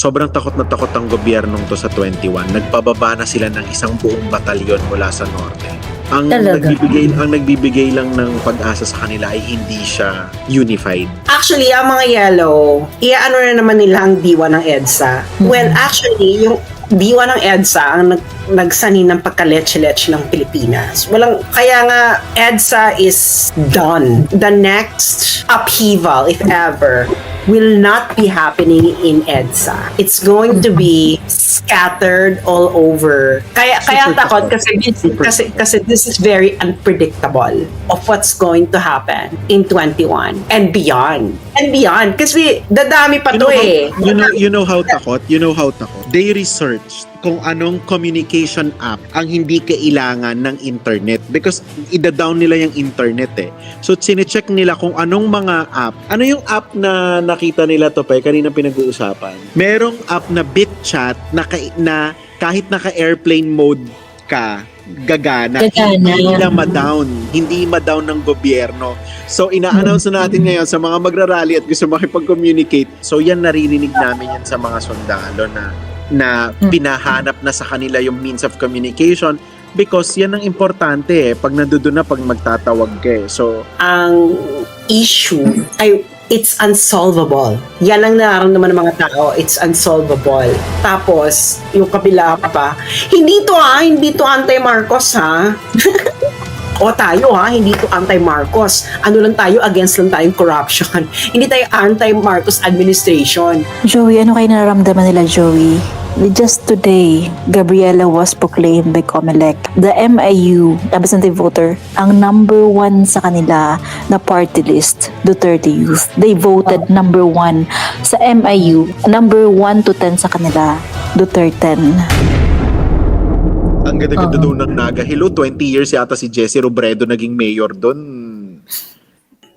sobrang takot na takot ang gobyernong to sa 21. Nagpababa na sila ng isang buong batalyon mula sa norte. Ang Talaga? nagbibigay ang nagbibigay lang ng pag-asa sa kanila ay hindi siya unified. Actually, ang mga yellow, iaano na naman nila ang diwa ng EDSA. Well, actually, yung diwa ng EDSA ang nag, nagsani ng pagka-leche-leche ng Pilipinas. Walang, kaya nga, EDSA is done. The next upheaval, if ever, will not be happening in EDSA. It's going to be scattered all over. Kaya kaya Super takot takot. kasi kasi kasi this is very unpredictable of what's going to happen in 21 and beyond. And beyond kasi dadami pa You to know, eh. how, you know, you know how takot? You know how takot? They researched kung anong communication app ang hindi kailangan ng internet because ida-down nila yung internet eh. So sinecheck nila kung anong mga app. Ano yung app na nakita nila to pa kanina pinag-uusapan? Merong app na BitChat na, ka- na kahit naka-airplane mode ka, gagana. Gagana. Hindi nila ma-down. Hindi ma-down ng gobyerno. So, ina-announce na natin ngayon sa mga magrarally at gusto makipag-communicate. So, yan naririnig namin yan sa mga sundalo na na pinahanap na sa kanila yung means of communication because yan ang importante eh pag nandoon na pag magtatawag ka eh. So, Ang issue ay it's unsolvable. Yan ang nararamdaman ng mga tao. It's unsolvable. Tapos, yung kabila pa, hindi to ha, hindi to anti-Marcos ha. o tayo ha, hindi to anti-Marcos. Ano lang tayo, against lang tayong corruption. hindi tayo anti-Marcos administration. Joey, ano kayo nararamdaman nila, Joey? Just today, Gabriela was proclaimed by COMELEC, the MIU, absentee voter, ang number one sa kanila na party list, Duterte Youth. They voted number one sa MIU, number one to 10 sa kanila, Duterte. ang ganda-ganda Oo. daw ng Naga. Hello, 20 years yata si Jesse Robredo naging mayor doon.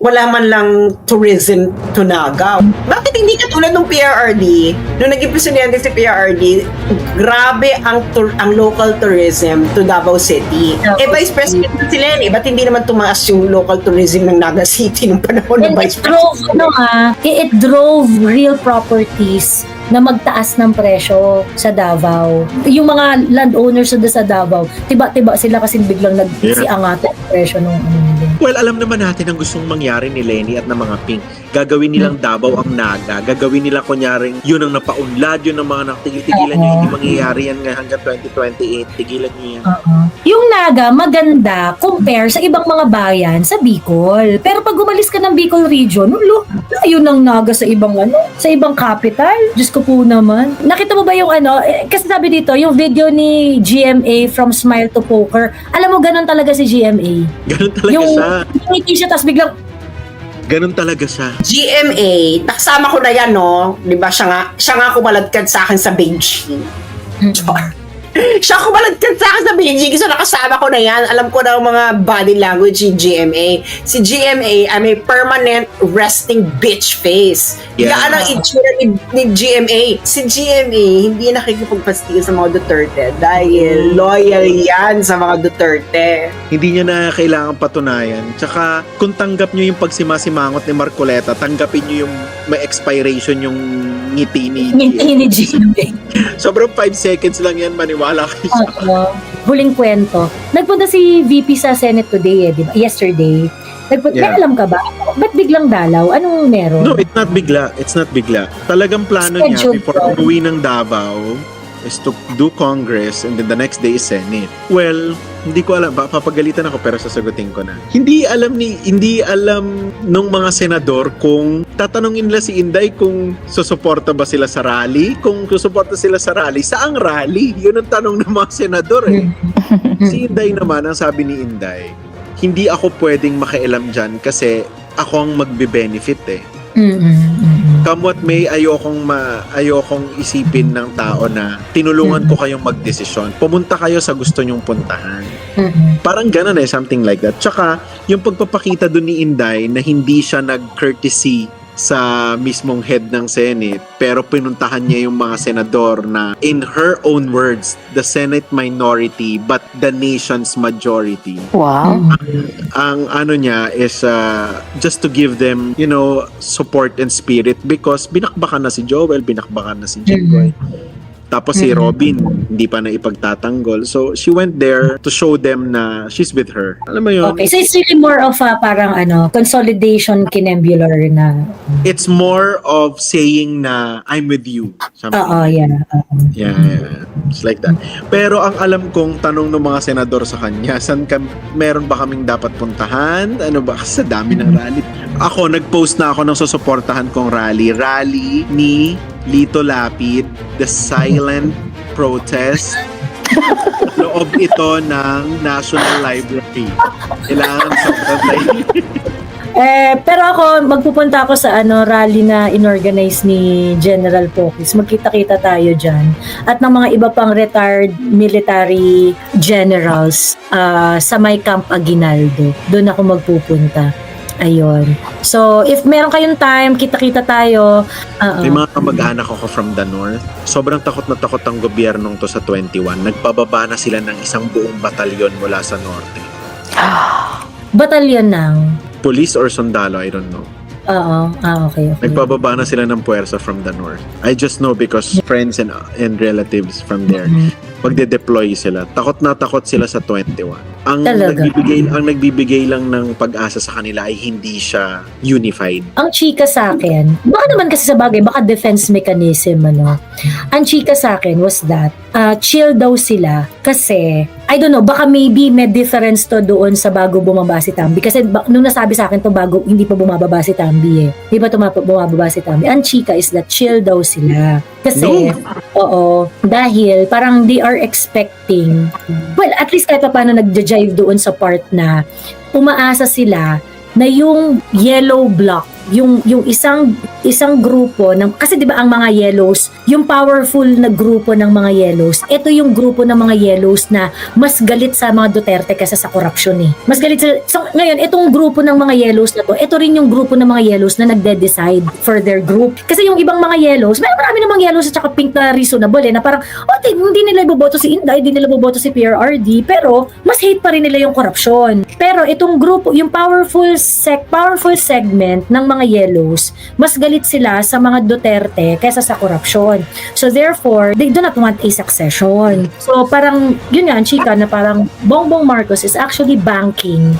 Wala man lang tourism to Naga. Bakit hindi katulad ng PRRD? Nung naging presidente si PRRD, grabe ang tour, ang local tourism to Davao City. Davao eh, vice president na sila yan eh. Ba't hindi naman tumaas yung local tourism ng Naga City nung panahon ng vice it drove, president? ano ah, it drove real properties na magtaas ng presyo sa Davao. Yung mga landowners sa Davao, tiba-tiba sila kasi biglang nagsiangatan ang presyo ng ano. Well, alam naman natin ang gustong mangyari ni Lenny at ng mga Pink. Gagawin nilang Davao ang Naga. Gagawin nila kunyaring yun ang napaunlad, yun ang mga natigil-tigilan nyo. Hindi mangyayari yan hanggang 2028. Tigilan nyo yan. Oo. Yung Naga, maganda compare sa ibang mga bayan sa Bicol. Pero pag umalis ka ng Bicol region, lo, layo ng Naga sa ibang ano, sa ibang capital. Diyos ko po naman. Nakita mo ba yung ano, eh, kasi sabi dito, yung video ni GMA from Smile to Poker, alam mo ganun talaga si GMA. Ganun talaga yung siya. ngiti siya, tapos biglang, Ganun talaga siya. GMA, nakasama ko na yan, no? Di ba, siya nga, siya nga kumaladkad sa akin sa Beijing. Char. Siya kumaladkad sa akin sa Beijing so nakasama ko na yan. Alam ko na ang mga body language ni GMA. Si GMA ay may permanent resting bitch face. Yeah. Yan ang itsura ni, ni GMA. Si GMA, hindi nakikipagpastigil sa mga Duterte dahil loyal yan sa mga Duterte. Hindi niya na kailangan patunayan. Tsaka, kung tanggap nyo yung pagsimasimangot ni Marcoleta, tanggapin nyo yung may expiration yung ngiti ni ngiti ni GMA. Sobrang 5 seconds lang yan, maniwala kayo Oo. Huling kwento. Nagpunta si VP sa Senate today eh, di ba? Yesterday. Nagpunta, Yeah. may alam ka ba? Ba't biglang dalaw? Anong meron? No, it's not bigla. It's not bigla. Talagang plano niya Scheduled before umuwi ng Davao is to do Congress and then the next day is Senate. Well, hindi ko alam. Papagalitan ako pero sasagutin ko na. Hindi alam ni hindi alam nung mga senador kung tatanungin nila si Inday kung susuporta ba sila sa rally. Kung susuporta sila sa rally, saang rally? Yun ang tanong ng mga senador eh. si Inday naman, ang sabi ni Inday, hindi ako pwedeng makialam dyan kasi ako ang magbe-benefit eh Mm-mm. come what may, ayokong ma, ayokong isipin ng tao na tinulungan ko kayong magdesisyon. Pumunta kayo sa gusto nyong puntahan. Mm-mm. Parang ganun eh, something like that. Tsaka, yung pagpapakita dun ni Inday na hindi siya nag-courtesy sa mismong head ng Senate pero pinuntahan niya yung mga senador na in her own words, the Senate minority but the nation's majority. Wow. Ang ano niya is uh, just to give them, you know, support and spirit because binakbakan na si Joel, binakbakan na si Jinggoy. Tapos si Mhm. Robin, hindi pa na ipagtatanggol. So, she went there to show them na she's with her. Alam mo yun? Okay, so it's really more of a parang ano, consolidation kinembular na. It's more of saying na I'm with you. Something. Oo, yeah. oo. Yeah, yeah, it's like that. Pero ang alam kong tanong ng mga senador sa kanya, san ka, meron ba kaming dapat puntahan? Ano ba? Kasi sa dami ng rally. Ako, nag-post na ako ng susuportahan kong rally. Rally ni Lito Lapid, The Silent Protest. Loob ito ng National Library. Kailangan sobrang. Eh, pero ako, magpupunta ako sa ano, rally na inorganize ni General Pokis. Magkita-kita tayo dyan. At ng mga iba pang retired military generals ah, sa may Camp Aguinaldo. Doon ako magpupunta. Ayun. So, if meron kayong time, kita-kita tayo. Oo. May mga kamag-anak ako from the north. Sobrang takot na takot ang gobyernong to sa 21. Nagpababa na sila ng isang buong batalyon mula sa norte. Batalyon ng... Police or sundalo, I don't know. Oo. Ah, okay, okay. Nagpababa na sila ng puwersa from the north. I just know because friends and and relatives from there Mhm. Magde-deploy sila. Takot na takot sila sa 21. Ang Talaga? nagbibigay ang nagbibigay lang ng pag-asa sa kanila ay hindi siya unified. ang chika sa akin, baka naman kasi sa bagay, baka defense mechanism, ano. Ang chika sa akin was that, uh, chill daw sila kasi, I don't know, baka maybe may difference to doon sa bago bumaba si Tambi. Kasi ba, nung nasabi sa akin to bago, hindi pa bumababa si Tambi eh. Hindi pa tumapa, bumababa si Tambi. Ang chika is that chill daw sila. Kasi, oo, dahil parang they are expecting, well, at least kahit pa paano nagja-jive doon sa part na umaasa sila na yung yellow block yung yung isang isang grupo ng kasi 'di ba ang mga yellows yung powerful na grupo ng mga yellows ito yung grupo ng mga yellows na mas galit sa mga Duterte kaysa sa corruption eh. Mas galit sa so, ngayon itong grupo ng mga yellows na to ito rin yung grupo ng mga yellows na nagde-decide for their group. Kasi yung ibang mga yellows may marami namang yellows at saka pink na reasonable eh na parang oh di- hindi nila iboboto si Inday hindi nila iboboto si PRRD pero mas hate pa rin nila yung corruption. Pero itong grupo yung powerful sec powerful segment ng mga yellows mas galit sila sa mga Duterte kaysa sa korupsyon. So therefore, they do not want a succession. So parang, yun nga, ang chika na parang Bongbong Marcos is actually banking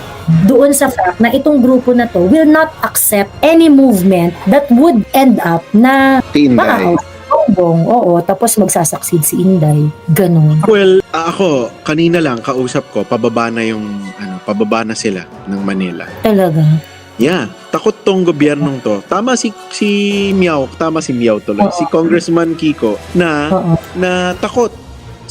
doon sa fact na itong grupo na to will not accept any movement that would end up na wow, Bongbong, oo, tapos magsasucceed si Inday. Ganon. Well, ah, ako kanina lang kausap ko pababa na yung ano, pababa na sila ng Manila. Talaga. Yeah, takot tong gobyernong to. Tama si si Miao, tama si Miao tuloy. Si Congressman Kiko na na takot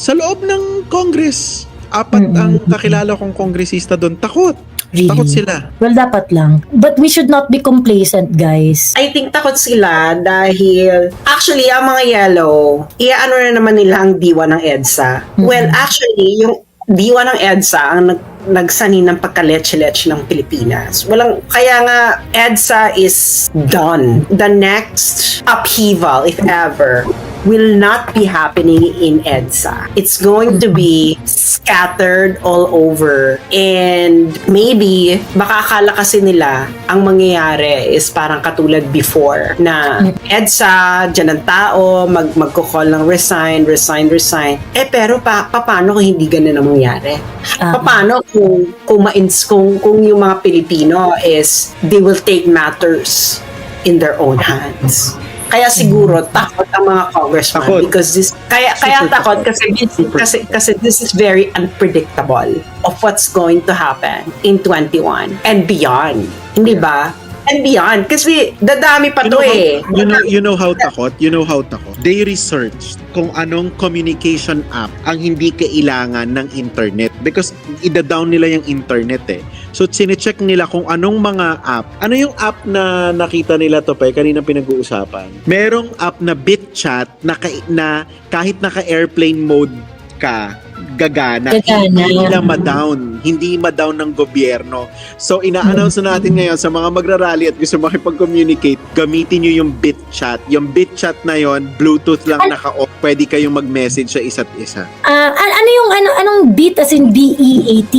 sa loob ng Congress. Apat ang kakilala kong kongresista doon. Takot. Really. Takot sila. Well, dapat lang. But we should not be complacent, guys. I think takot sila dahil actually ang mga yellow, iaano na naman nila ang diwa ng EDSA. Mhm. Well, actually, yung diwa ng EDSA ang nag nagsani ng pagkaletse-letse ng Pilipinas. Walang, kaya nga, EDSA is done. The next upheaval, if ever, will not be happening in EDSA. It's going to be scattered all over. And maybe, baka akala kasi nila, ang mangyayari is parang katulad before, na EDSA, dyan ang tao, mag magkukall ng resign, resign, resign. Eh, pero pa, paano kung hindi ganun ang mangyari? Ah. Paano kung kung, mains, kung kung yung mga Pilipino is they will take matters in their own hands. Kaya siguro takot ang mga congressmen Takot. because this kaya kaya Super takot takot. kasi kasi kasi this is very unpredictable of what's going to happen in 21 and beyond. Hindi ba? And beyond kasi dadami pa You to know, eh. how, you know, you know how takot? You know how takot? They researched kung anong communication app ang hindi kailangan ng internet because ida-down nila yung internet eh. So sine-check nila kung anong mga app. Ano yung app na nakita nila to pa kanina pinag-uusapan? Merong app na BitChat na, na kahit naka-airplane mode ka, gagana. Gagana. Hindi nila ma-down. Hindi ma-down ng gobyerno. So, ina-announce na natin ngayon sa mga magrarally at gusto makipag-communicate, gamitin nyo yung BitChat. Yung BitChat na yon Bluetooth lang An- naka-off. Pwede kayong mag-message sa isa't isa. Ah, an- ano yung ano anong beat as in B E A T?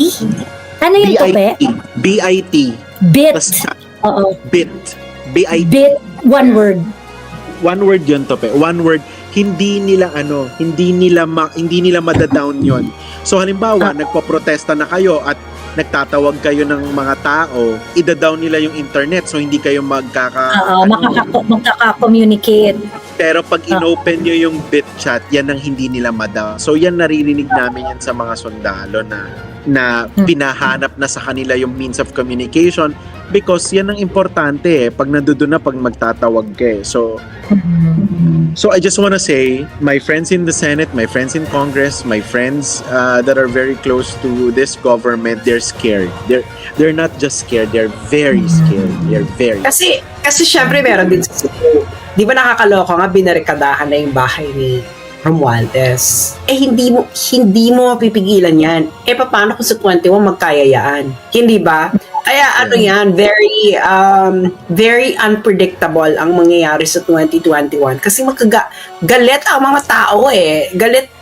Ano yung tope? B-I-T. B-I-T. Bit. Oo. bit. B-I-T. Bit one word. One word yun, Tope. One word. Hindi nila ano, hindi nila ma, hindi nila madadown yon. So halimbawa, Ah. nagpo-protesta na kayo at nagtatawag kayo ng mga tao, ida-down nila yung internet so hindi kayo magkaka Oo, ano, makaka- magkaka-communicate. pero pag Ah. inopen nyo yung bit chat, yan ang hindi nila madaw. So yan naririnig namin yan sa mga sundalo na na pinahanap na sa kanila yung means of communication because yan ang importante eh pag nandoon na pag magtatawag ka eh. So So I just want to say, my friends in the Senate, my friends in Congress, my friends uh, that are very close to this government, they're scared. They're they're not just scared, they're very scared. They're very. Kasi, kasi syempre meron din sa. Di ba nakakaloka nga, binarikadahan na yung bahay ni Romualdez. Eh, hindi mo, hindi mo mapipigilan yan. Eh, paano kung sa 21 magkayayaan? Hindi ba? Kaya ano yan, very, um, very unpredictable ang mangyayari sa 2021. Kasi magkaga, galit ang mga tao eh. Galit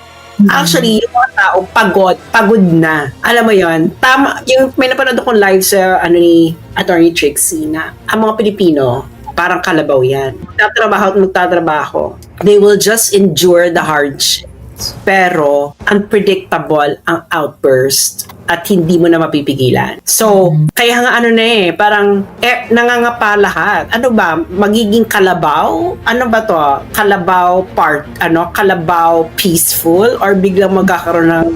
Actually, yung mga tao pagod, pagod na. Alam mo yon tama, yung may napanood akong live sa ano ni Attorney Trixie na ang mga Pilipino, parang kalabaw yan. Magtatrabaho at magtatrabaho. They will just endure the hardship. Pero, unpredictable ang outburst at hindi mo na mapipigilan. So, kaya nga ano na eh, parang eh, nangangapa lahat. Ano ba, magiging kalabaw? Ano ba to? Kalabaw part, ano? Kalabaw peaceful? Or biglang magkakaroon ng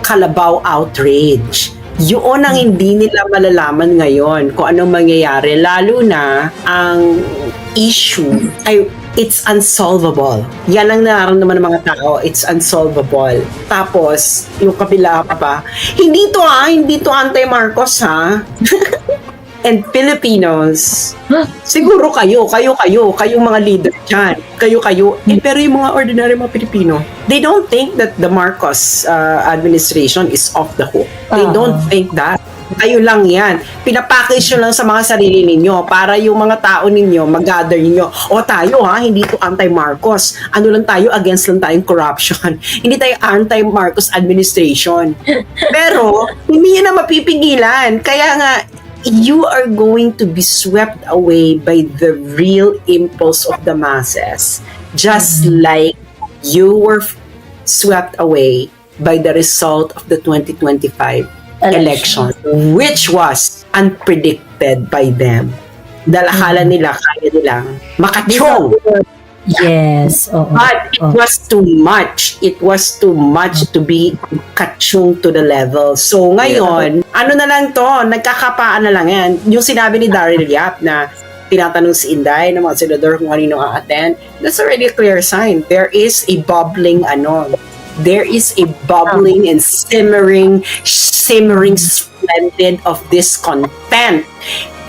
kalabaw outrage? Yun ang hindi nila malalaman ngayon kung anong mangyayari. Lalo na ang issue ay it's unsolvable. Yan ang nararamdaman ng mga tao. It's unsolvable. Tapos, yung kabila pa pa, hindi to ah, hindi to anti-Marcos ha. And Filipinos, Huh? siguro kayo, kayo, kayo, kayong mga leader dyan. Kayo, kayo. Eh, pero yung mga ordinary mga Pilipino, they don't think that the Marcos uh, administration is off the hook. They Ah. don't think that. Kayo lang yan. Pinapackage nyo lang sa mga sarili ninyo para yung mga tao ninyo, mag-gather ninyo. O tayo ha, hindi to anti-Marcos. Ano lang tayo, against lang tayong corruption. hindi tayo anti-Marcos administration. Pero, hindi yun na mapipigilan. Kaya nga, you are going to be swept away by the real impulse of the masses. Just like you were swept away by the result of the 2025 election, which was unpredicted by them. Dahil akala nila, kaya nilang makachong. Yes, oo. But it Oh. was too much. It was too much to be kachung to the level. So ngayon, ano na lang to, nagkakapaan na lang yan. Yung sinabi ni Daryl Yap na tinatanong si Inday ng mga senador kung kanino a-attend, that's already a clear sign. There is a bubbling ano, there is a bubbling and simmering, simmering splendid of discontent.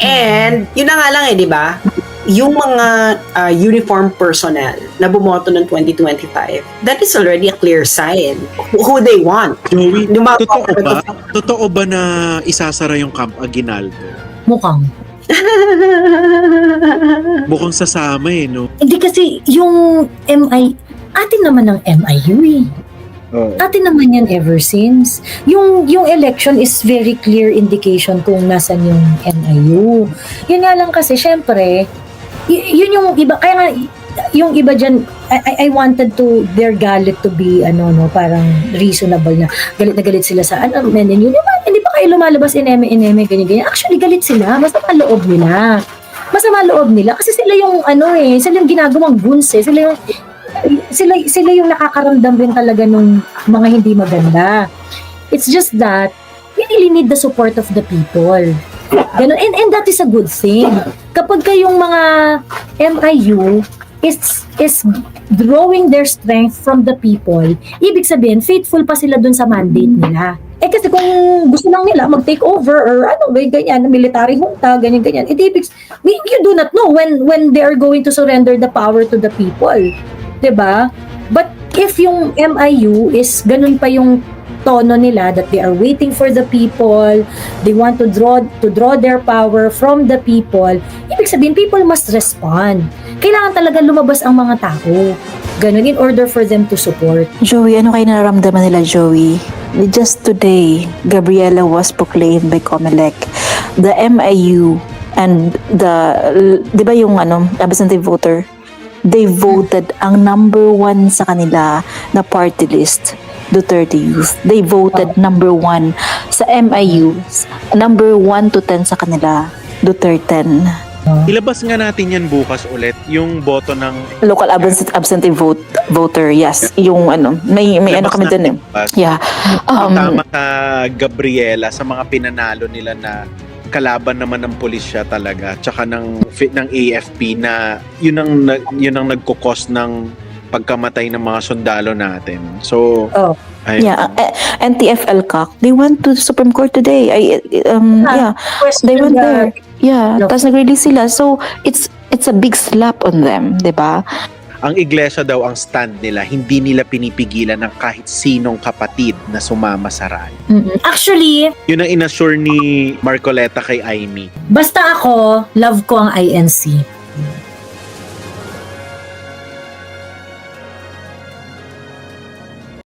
And, yun na nga lang eh, di ba? Yung mga uh, uniform personnel na bumoto ng 2025, that is already a clear sign who they want. Joey, Yung mga- totoo ba? Totoo ba na isasara yung Camp Aguinaldo? Mukhang. Mukhang sasama eh, no? Hindi kasi yung MI, atin naman ng MIU eh. Oo. Atin naman yan ever since. Yung yung election is very clear indication kung nasan yung MIU. Yun nga lang kasi, syempre, y- yun yung iba, kaya nga, yung iba dyan, I, I- wanted to, their galit to be, ano, no, parang reasonable na, galit na galit sila sa, ano, men yun, "Diba, hindi pa kayo lumalabas ineme, ineme, ganyan, ganyan. Actually, galit sila, masama loob nila. Masama loob nila, kasi sila yung, ano eh, sila yung ginagawang goons eh, sila yung, sila sila yung nakakaramdam rin talaga nung mga hindi maganda. It's just that we really need the support of the people. Ganun. And, and that is a good thing. Kapag kayong mga MIU is is drawing their strength from the people, ibig sabihin, faithful pa sila dun sa mandate nila. Eh kasi kung gusto lang nila mag-take over or ano, may ganyan, military junta, ganyan, ganyan. It ibig, you do not know when when they are going to surrender the power to the people. ba? But if yung MIU is ganun pa yung tono nila that they are waiting for the people, they want to draw to draw their power from the people, ibig sabihin people must respond. Kailangan talaga lumabas ang mga tao. Ganun in order for them to support. Joey, ano kayo nararamdaman nila, Joey? Just today, Gabriela was proclaimed by Comelec. The MIU and the, di ba yung ano, absentee voter? They voted ang number one sa kanila na party list. Duterte Youth. They voted number one sa MIU. Number one to 10 sa kanila. Duterte. Ilabas nga natin yan bukas ulit, yung boto ng Local absent, absentee vote, voter, yes. Yung ano, may, may ano kami dun eh. Yeah. Um, Tama ka, Gabriela, sa mga pinanalo nila na kalaban naman ng pulisya talaga tsaka ng ng AFP na yun ang yun ang nagkukos ng pagkamatay ng mga sundalo natin. So, Oh. ayun. Yeah, uh, NTFL CAC, they went to the Supreme Court today. I um Ah, yeah, they went the- there. Yeah, No. tapos nag-release sila. So, it's it's a big slap on them, 'di ba? ang iglesia daw ang stand nila, hindi nila pinipigilan ng kahit sinong kapatid na sumama sa rally. Mm-mm. Actually, Yun ang inassure ni Marcoleta kay Amy. basta ako, love ko ang INC.